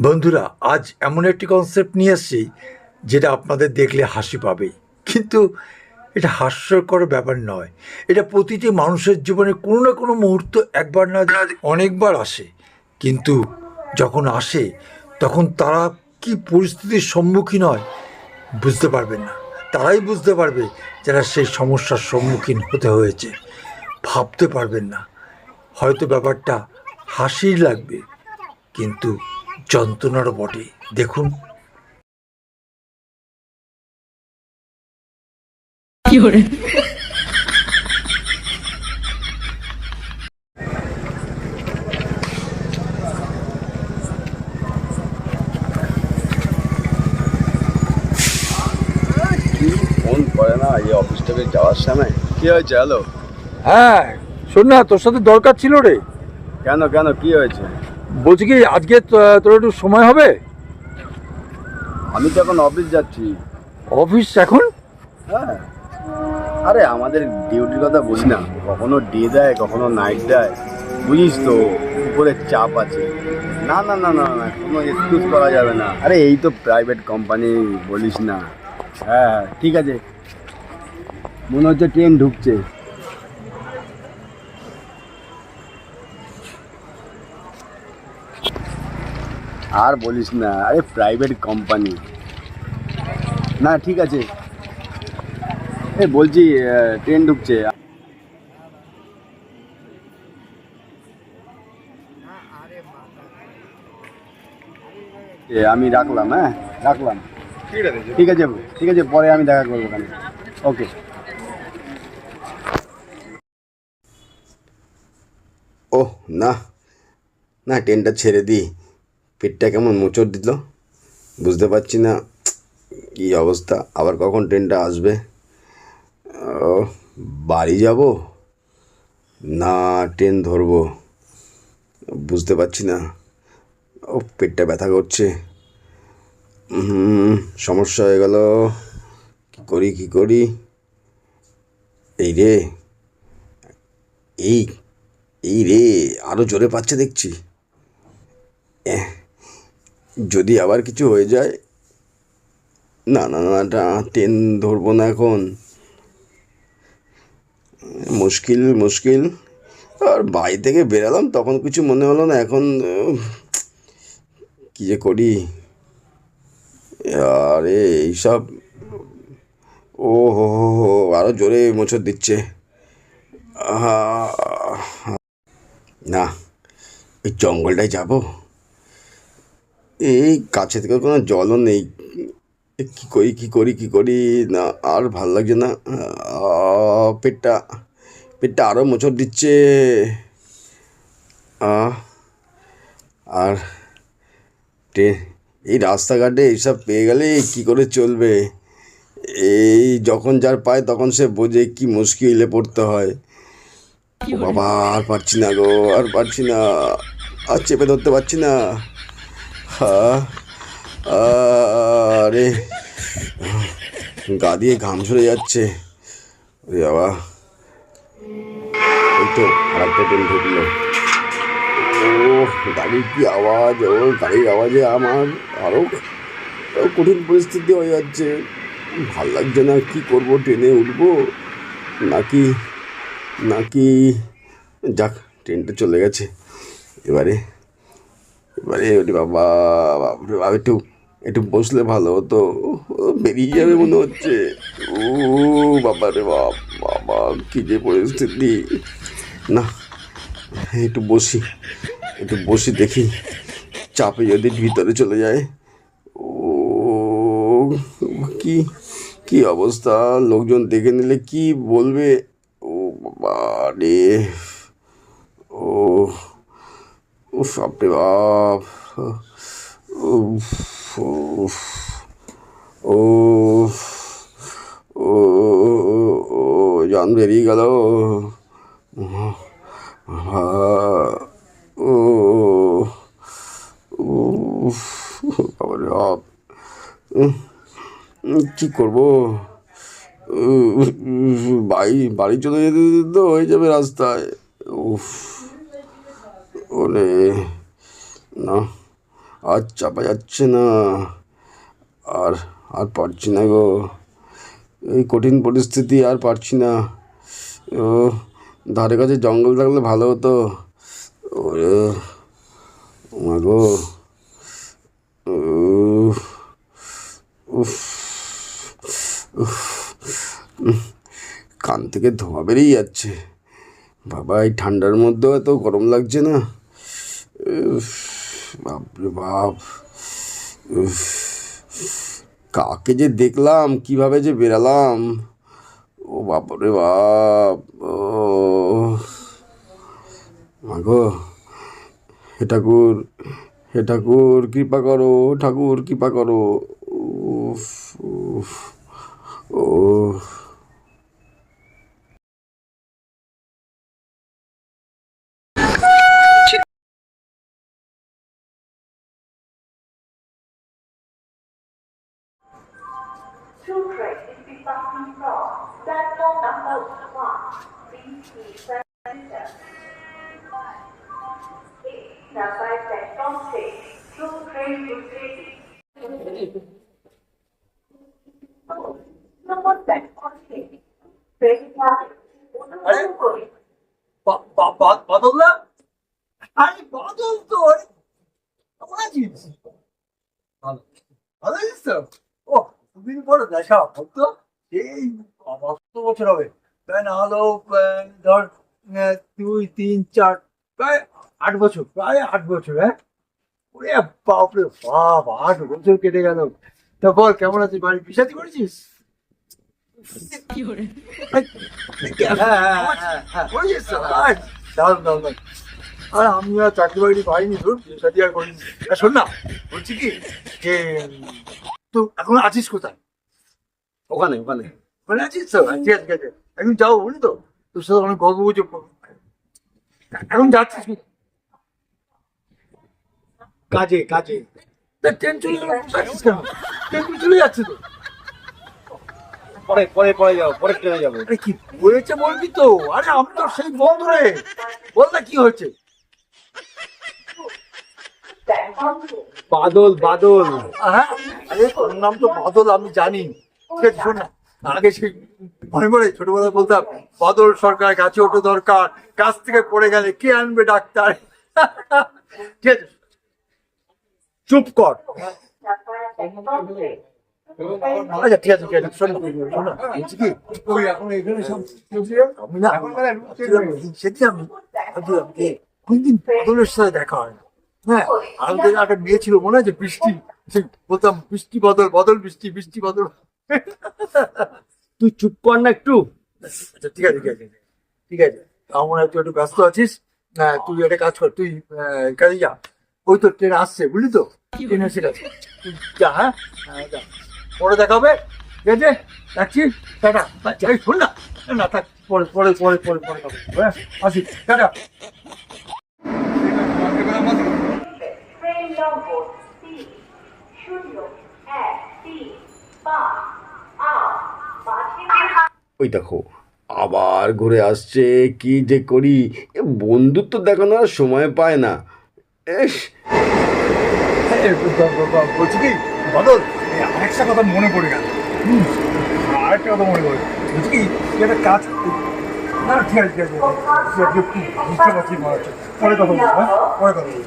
বন্ধুরা, আজ এমন একটি কনসেপ্ট নিয়ে এসেছি যেটা আপনাদের দেখলে হাসি পাবে। কিন্তু এটা হাস্যকর ব্যাপার নয়। এটা প্রতিটি মানুষের জীবনে কোনো না কোনো মুহূর্ত একবার না অনেকবার আসে। কিন্তু যখন আসে, তখন তারা কি পরিস্থিতির সম্মুখীন হয় বুঝতে পারবেন না। তারাই বুঝতে পারবে যারা সেই সমস্যার সম্মুখীন হতে হয়েছে। ভাবতে পারবেন না। হয়তো ব্যাপারটা হাসির লাগবে, কিন্তু যন্ত্রণারও বটে দেখুন। ফোন করে না এই অফিস থেকে যাওয়ার সময়। কি হয়েছে হ্যালো? হ্যাঁ শোন না তোর সাথে দরকার ছিল রে। কেন কেন কি হয়েছে? বলছি কি আজকে তো- তোর একটু সময় হবে? আমি তো এখন অফিস যাচ্ছি। অফিস এখন? হ্যাঁ। আরে আমাদের ডিউটির কথা বুঝি না। কখনো ডে দেয় কখনো নাইট দেয়। বুঝিস তো উপরে চাপ আছে। না না না না না কোনো এক্সকিউজ করা যাবে না। আরে এই তো প্রাইভেট কোম্পানি বলিস না। হ্যাঁ, ঠিক আছে। মনে হচ্ছে ট্রেন ঢুকছে। আর বলিস না, আরে প্রাইভেট কোম্পানি না, ঠিক আছে। এ বলছি ট্রেন ঢুকছে। আমি রাখলাম হ্যাঁ? রাখলাম। ঠিক আছে ঠিক আছে, পরে আমি দেখা করব ওখানে। ওকে ওহ, না। না ট্রেনটা ছেড়ে দিই। পেটটা কেমন মোচড় দিল? বুঝতে পারছি না কী অবস্থা। আবার কখন ট্রেনটা আসবে? বাড়ি যাব? না, ট্রেন ধরবো। বুঝতে পারছি না। ও, পেটটা ব্যথা করছে। সমস্যা হয়ে গেল। কী করি কী করি? এই রে, এই এই রে আরও জোরে পাচ্ছে দেখছি। যদি আবার কিছু হয়ে যায়, না না না ট্রেন ধরবো না এখন। মুশকিল মুশকিল। আর বাড়ি থেকে বেরালাম, তখন কিছু মনে হলো না, এখন কী যে করি? আরে, এইসব, ও হো হো হো আরও জোরে মোছর দিচ্ছে। না, এই জঙ্গলটায় যাব? এই কাছে থেকে কোনো জলও নেই। কী করি কী করি কী করি? না, আর ভালো লাগছে না। পেটটা পেটটা আরও মোচড় দিচ্ছে। আর ট্রেন এই রাস্তাঘাটে এইসব পেয়ে গেলে কী করে চলবে? এই যখন যার পায় তখন সে বোঝে কি মুশকিলে পড়তে হয়। বাবা, আর পারছি না গো, আর পারছি না। আর চেপে ধরতে পারছি না। আরে, গা দিয়ে ঘাম ঝরে যাচ্ছে। ওরে বাবা। এই তো আরেকটা ট্রেন ঢুকলো। ও গাড়ির কি আওয়াজ? ও, গাড়ির আওয়াজে আমার আরও কঠিন পরিস্থিতি হয়ে যাচ্ছে। ভালো লাগছে না, কি করব, ট্রেনে উঠবো? নাকি নাকি, যাক, ট্রেনটা চলে গেছে। এবারে এবারে ওরে বাবা, বাপরে একটু একটু বসলে ভালো হতো। বেরিয়ে যাবে মনে হচ্ছে। ও বাবা রে বাপ, বাবা, কী যে পরিস্থিতি। না, একটু বসি একটু বসি দেখি, চাপে যদি ভিতরে চলে যায়। ও, কি কি অবস্থা? লোকজন দেখে নিলে কি বলবে? ও বাবা রে, ও উফ, বাপরে বাপ। উফ উফ ও ও ও জান বেরিয়ে গেল। ও উফ বাবারে বাপ। কী করব? বাড়ি বাড়ি চলে যেতে তো হয়ে যাবে রাস্তায়। উফ। ওরে না আর চাপা যাচ্ছে না। আর আর পারছি না গো। এই কঠিন পরিস্থিতি আর পারছি না। ও ধারে কাছে জঙ্গল থাকলে ভালো হতো। ওরে গো। উফ, উফ কান থেকে ধোঁয়া বেরিয়ে যাচ্ছে। বাবা এই ঠান্ডার মধ্যেও এত গরম লাগছে না। বাপরে বাপ কাকে যে দেখলাম, কীভাবে যে বেরালাম, ও বাপরে বাপ, ও। হে ঠাকুর হে ঠাকুর, কৃপা করো ঠাকুর, কৃপা করো, উফ উফ, ও। Departing from platform number one. Please be passenger. Number platform six. Two train will take. Number platform বাদল না আরে বাদল তো আরে কেমন আছিস ভালো ভালো আছিস তো ও দুদিন পরে দেখা হতো এই কত বছর হবে। তাই না হলো ধর দুই তিন চার প্রায় আট বছর প্রায় আট বছর হ্যাঁ? ওরে বাপরে বাপ আট বছর কেটে গেল। তা বল কেমন আছিস? বাড়ি বিষাদি করেছিস? তো? আর আমি আর চাকরি বাকরি পাইনি তোর বিয়ে শাদী আর করিনি। শোন না বলছি কি যে তো এখন আছিস কোথায়? ওখানে ওখানে। ওখানে আছিস তো আছে ঠিক আছে। এখন যাও বুঝলি তো? তোর সাথে অনেক গল্প করব এখন যাচ্ছিস কি কাজে। কাজে ট্রেন চলে গেল ট্রেন চলে যাচ্ছে তো। পরে পরে পরে যাব পরে ট্রেনে যাব। আরে কি হয়েছে বলবি তো? আরে আমি তো সেই বন্ধু রে। বল না কি হয়েছে। বাদল বাদল। হ্যাঁ আরে তোর নাম তো বাদল আমি জানি। আগে সেই মনে ছোটবেলায় বলতাম সরকার, গাছে দরকার, গাছ থেকে পড়ে গেলে কে আনবে ডাক্তার? চুপ কর। দেখা হয় হ্যাঁ মনে বৃষ্টি বলতাম, বৃষ্টি বদল বদল বৃষ্টি বৃষ্টি বদল। তুই চুপ কর না একটু। আচ্ছা ঠিক আছে ঠিক আছে ঠিক আছে। আমার মনে হয় তুই একটু ব্যস্ত আছিস। হ্যাঁ তুই একটা কাজ কর তুই কাজে যা। ওই তো ট্রেন আসছে বুঝলি তো? ট্রেন এসে গেছে। তুই যা হ্যাঁ? হ্যাঁ যা। পরে দেখা হবে। ঠিক আছে? রাখছি। টাটা। এই শোন না। না থাক পরে পরে পরে পরে পরে হ্যাঁ? আসি। টাটা। ট্রেন নম্বর তিন শূন্য এক তিন পাঁচ আট পাঁচে ওই দেখো, আবার ঘুরে আসছে, কি যে করি? বন্ধুত্ব দেখানোর সময় পায় না। এস! বলছি কি, বদল আরেকটা কথা মনে পড়ে গেল। আরেকটা কথা মনে পড়ে বলছি কি একটা কাজ না, ঠিক আছে ঠিক আছে বুঝতে পারছি। পরে কথা বলব হ্যাঁ? পরে কথা বলব।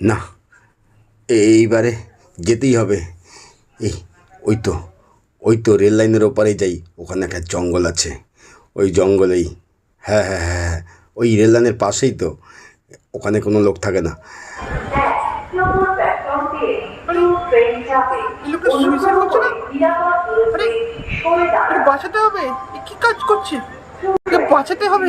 না এইবারে যেতেই হবে। এই ওই তো ওই তো রেল লাইনের ওপারে যাই ওখানে একটা জঙ্গল আছে। ওই জঙ্গলেই হ্যাঁ হ্যাঁ হ্যাঁ হ্যাঁ ওই রেল লাইনের পাশেই তো ওখানে কোনো লোক থাকে না। বাঁচাতে হবে? কি কাজ করছে? বাঁচাতে হবে?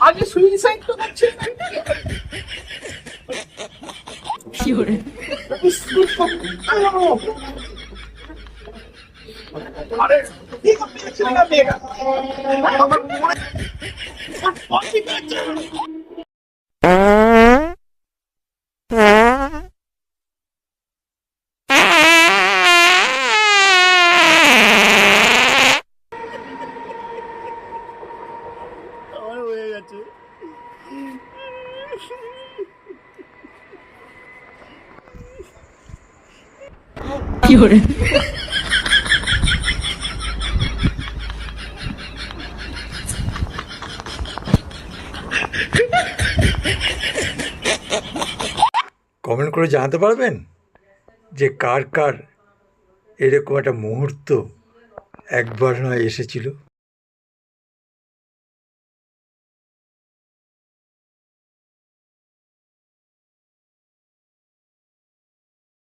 আগে সুইসাইড তো করছে কি করতে যাচ্ছে না মেয়েটা আমার মনে অনেক আছে আমার হয়ে গেছে কমেন্ট করে জানাতে পারবেন? যে কার কার এরকম একটা মুহূর্ত একবার নয় এসেছিল।